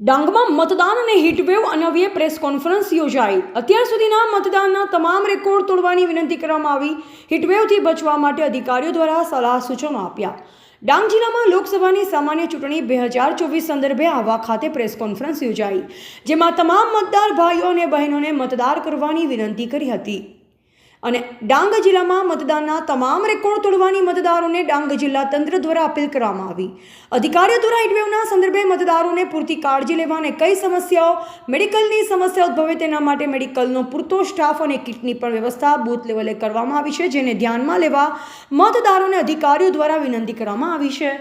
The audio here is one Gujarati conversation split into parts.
ડાંગમાં મતદાન અને હીટવેવ અનવ્ય પ્રેસ કોન્ફરન્સ યોજાઈ. અત્યાર સુધીના મતદાનના તમામ રેકોર્ડ તોડવાની વિનંતી કરવામાં આવી. હીટવેવથી બચવા માટે અધિકારીઓ દ્વારા સલાહ સૂચનો આપ્યા. ડાંગ જિલ્લામાં લોકસભાની સામાન્ય ચૂંટણી બે હજાર ચોવીસ સંદર્ભે આહવા ખાતે પ્રેસ કોન્ફરન્સ યોજાઈ, જેમાં તમામ મતદાર ભાઈઓ અને બહેનોને મતદાર કરવાની વિનંતી કરી હતી. અને ડાંગ જિલ્લામાં મતદાનના તમામ રેકોર્ડ તોડવાની મતદારોને ડાંગ જિલ્લા તંત્ર દ્વારા અપીલ કરવામાં આવી. અધિકારીઓ દ્વારા હીટવેવના સંદર્ભે મતદારોને પૂરતી કાળજી લેવા અને કઈ સમસ્યાઓ, મેડિકલની સમસ્યા ઉદ્ભવે તેના માટે મેડિકલનો પૂરતો સ્ટાફ અને કિટની પણ વ્યવસ્થા બૂથ લેવલે કરવામાં આવી છે, જેને ધ્યાનમાં લેવા મતદારોને અધિકારીઓ દ્વારા વિનંતી કરવામાં આવી છે.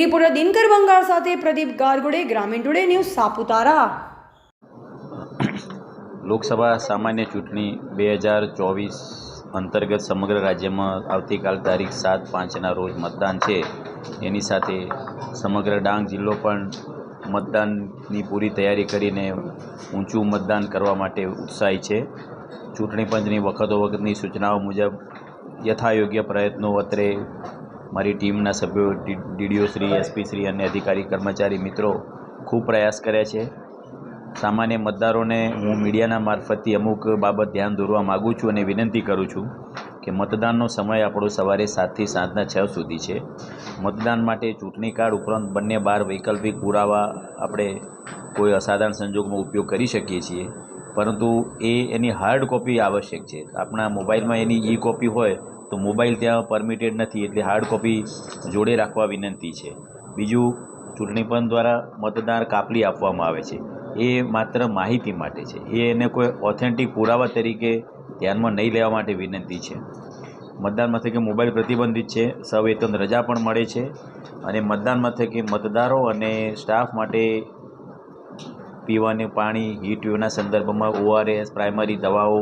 રિપોર્ટર દિનકર બંગાળ સાથે પ્રદીપ ગારગોડે, ગ્રામીણ ટુડે ન્યૂઝ સાપુતારા. લોકસભા સામાન્ય ચૂંટણી બે હજાર ચોવીસ અંતર્ગત સમગ્ર રાજ્યમાં આવતીકાલ તારીખ સાત પાંચના રોજ મતદાન છે. એની સાથે સમગ્ર ડાંગ જિલ્લો પણ મતદાનની પૂરી તૈયારી કરીને ઊંચું મતદાન કરવા માટે ઉત્સાહી છે. ચૂંટણી પંચની વખતો વખતની સૂચનાઓ મુજબ, યથાયોગ્ય પ્રયત્નો અત્રે મારી ટીમના સભ્યો ડીડીઓ શ્રી, એસપી શ્રી અને અધિકારી કર્મચારી મિત્રો ખૂબ પ્રયાસ કર્યા છે. સામાન્ય મતદારોને હું મીડિયાના મારફતથી અમુક બાબત ધ્યાન દોરવા માગું છું અને વિનંતી કરું છું કે મતદાનનો સમય આપણો સવારે સાતથી સાંજના છ સુધી છે. મતદાન માટે ચૂંટણી કાર્ડ ઉપરાંત બંને બાર વૈકલ્પિક પુરાવા આપણે કોઈ અસાધારણ સંજોગમાં ઉપયોગ કરી શકીએ છીએ. પરંતુ એ એની હાર્ડ કોપી આવશ્યક છે. આપણા મોબાઈલમાં એની ઈ કોપી હોય તો મોબાઈલ ત્યાં પરમિટેડ નથી એટલે હાર્ડ કોપી જોડે રાખવા વિનંતી છે. બીજું, ચૂંટણી પંચ દ્વારા મતદાર કાપલી આપવામાં આવે છે. એ માત્ર માહિતી માટે છે. એ એને કોઈ ઓથેન્ટિક પુરાવા તરીકે ધ્યાનમાં નહીં લેવા માટે વિનંતી છે. મતદાન મથકે મોબાઈલ પ્રતિબંધિત છે. સવેતન રજા પણ મળે છે અને મતદાન મથકે મતદારો અને સ્ટાફ માટે પીવાનું પાણી હીટ વેવના સંદર્ભમાં ઓઆરએસ પ્રાઇમરી દવાઓ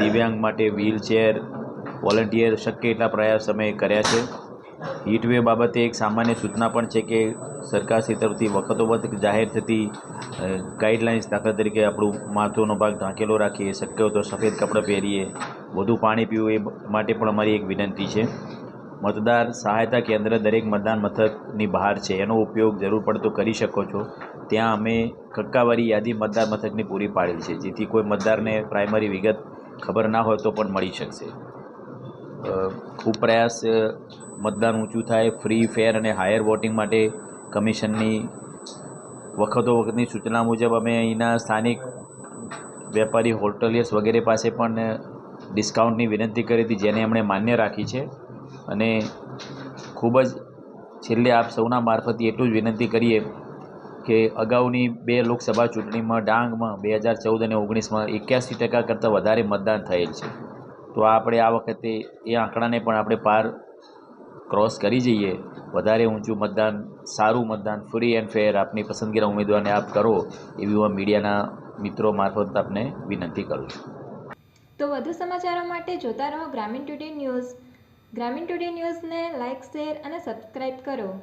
દિવ્યાંગ માટે વ્હીલચેર વોલન્ટિયર શક્ય એટલા પ્રયાસ અમે કર્યા છે. હીટ વેવ બાબતે એક સામાન્ય સૂચના પણ છે કે સરકારશ્રી તરફથી વખતો વખત જાહેર થતી ગાઈડલાઇન્સ દાખલા તરીકે આપણું માથોનો ભાગ ઢાંકેલો રાખીએ, શક્ય હોય તો સફેદ કપડાં પહેરીએ, વધુ પાણી પીવું એ માટે પણ અમારી એક વિનંતી છે. મતદાર સહાયતા કેન્દ્ર દરેક મતદાન મથકની બહાર છે, એનો ઉપયોગ જરૂર પડતો કરી શકો છો. ત્યાં અમે કક્કાવારી યાદી મતદાર મથકની પૂરી પાડેલી છે, જેથી કોઈ મતદારને પ્રાઇમરી વિગત ખબર ના હોય તો પણ મળી શકશે. ખૂબ પ્રયાસ મતદાન ઊંચું થાય ફ્રી ફેર અને હાયર વોટિંગ માટે કમિશનની વખતો વખતની સૂચના મુજબ અમે અહીંના સ્થાનિક વેપારી, હોટલિયર્સ વગેરે પાસે પણ ડિસ્કાઉન્ટની વિનંતી કરી હતી, જેને એમણે માન્ય રાખી છે. અને ખૂબ જ છેલ્લે આપ સૌના મારફતે એટલું જ વિનંતી કરીએ કે અગાઉની બે લોકસભા ચૂંટણીમાં ડાંગમાં બે હજાર ચૌદ અને ઓગણીસમાં એક્યાસી ટકા કરતાં વધારે મતદાન થયેલ છે. તો આપણે આ વખતે એ આંકડાને પણ આપણે પાર ક્રોસ કરી જઈએ. વધારે ઊંચું મતદાન, સારું મતદાન ફ્રી એન્ડ ફેર આપની પસંદગીના ઉમેદવારને આપ કરો એવી હું મીડિયાના મિત્રો મારફત આપને વિનંતી કરું છું. તો વધુ સમાચારો માટે જોતા રહો Gramin today news. Gramin today ન્યૂઝને લાઇક શેર અને સબસ્ક્રાઇબ કરો.